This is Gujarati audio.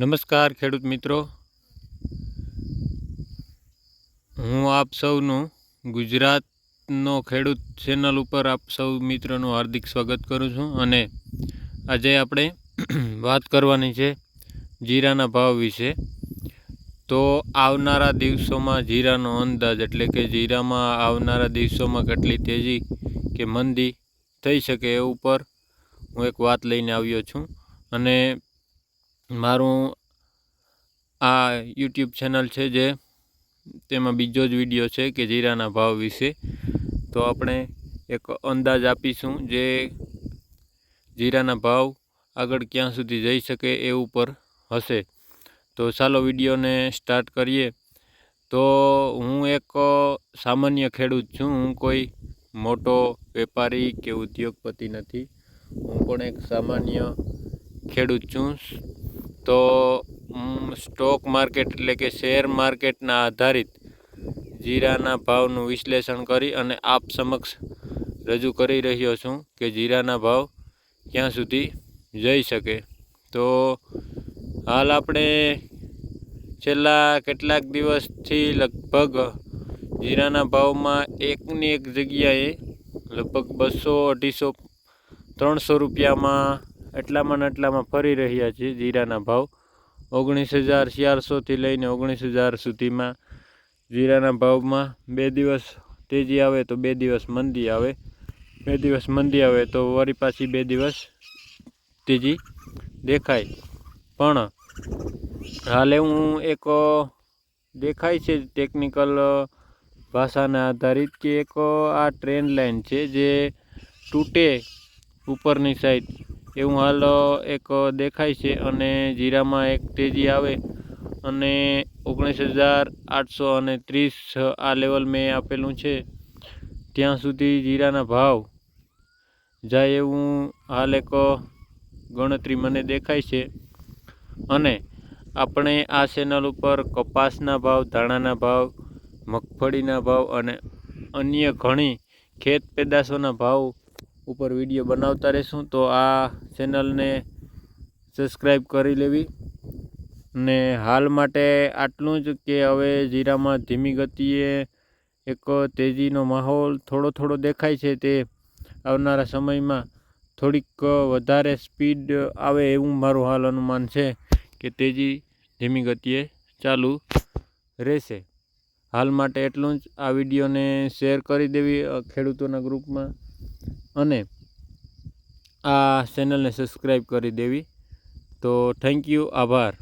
નમસ્કાર, ખેડૂત મિત્રો. હું આપ સૌનું ગુજરાતનો ખેડૂત ચેનલ ઉપર આપ સૌ મિત્રોનું હાર્દિક સ્વાગત કરું છું અને આજે આપણે વાત કરવાની છે જીરાના ભાવ વિશે. તો આવનારા દિવસોમાં જીરાનો અંદાજ એટલે કે જીરામાં આવનારા દિવસોમાં કેટલી તેજી કે મંદી થઈ શકે એ ઉપર હું એક વાત લઈને આવ્યો છું. અને મારું આ યુટ્યુબ ચેનલ છે જે, તેમાં બીજો જ વીડિયો છે કે જીરાના ભાવ વિશે. તો આપણે એક અંદાજ આપીશું જે જીરાના ભાવ આગળ ક્યાં સુધી જઈ શકે એ ઉપર હશે. તો ચાલો વિડીયોને સ્ટાર્ટ કરીએ. તો હું એક સામાન્ય ખેડૂત છું, હું કોઈ મોટો વેપારી કે ઉદ્યોગપતિ નથી. હું પણ એક સામાન્ય ખેડૂત છું. તો સ્ટોક માર્કેટ એટલે કે શેર માર્કેટના આધારિત જીરાના ભાવનું વિશ્લેષણ કરી અને આપ સમક્ષ રજૂ કરી રહ્યો છું કે જીરાના ભાવ ક્યાં સુધી જઈ શકે. તો, હાલ આપણે છેલ્લા કેટલાક દિવસથી લગભગ જીરાના ભાવમાં એકની એક જગ્યાએ લગભગ બસો અઢીસો, ત્રણસો રૂપિયામાં એટલામાં ને એટલામાં ફરી રહ્યા છે જીરાના ભાવ. ઓગણીસ હજાર ચારસોથી લઈને ઓગણીસ હજાર સુધીમાં જીરાના ભાવમાં બે દિવસ તેજી આવે તો બે દિવસ મંદી આવે. બે દિવસ મંદી આવે તો વળી પાછી બે દિવસ તેજી દેખાય. પણ હાલે હું એક દેખાય છે ટેકનિકલ ભાષાના આધારિત કે એક આ ટ્રેન લાઈન છે જે તૂટે ઉપરની સાઈડ એવું હાલ એક દેખાય છે અને જીરામાં એક તેજી આવે અને ઓગણીસ હજાર આઠસો અને ત્રીસ આ લેવલ મેં આપેલું છે. ત્યાં સુધી જીરાના ભાવ જાય એવું હાલ એક ગણતરી મને દેખાય છે. અને આપણે આ ચેનલ ઉપર કપાસના ભાવ, ધાણાના ભાવ, મગફળીના ભાવ અને અન્ય ઘણી ખેત પેદાશોના ભાવ ઉપર વીડિયો બનાવતા રહીશું. તો આ ચેનલને સબસ્ક્રાઈબ કરી લેવી. ને હાલ માટે આટલું જ કે હવે જીરામાં ધીમી ગતિએ એક તેજીનો માહોલ થોડો થોડો દેખાય છે તે આવનારા સમયમાં થોડીક વધારે સ્પીડ આવે એવું મારું હાલ અનુમાન છે કે તેજી ધીમી ગતિએ ચાલુ રહેશે. હાલ માટે એટલું જ. આ વિડીયોને શેર કરી દેવી ખેડૂતોના ગ્રુપમાં. અને આ ચેનલને સબસ્ક્રાઈબ કરી દેવી. તો થેન્ક યુ આભાર.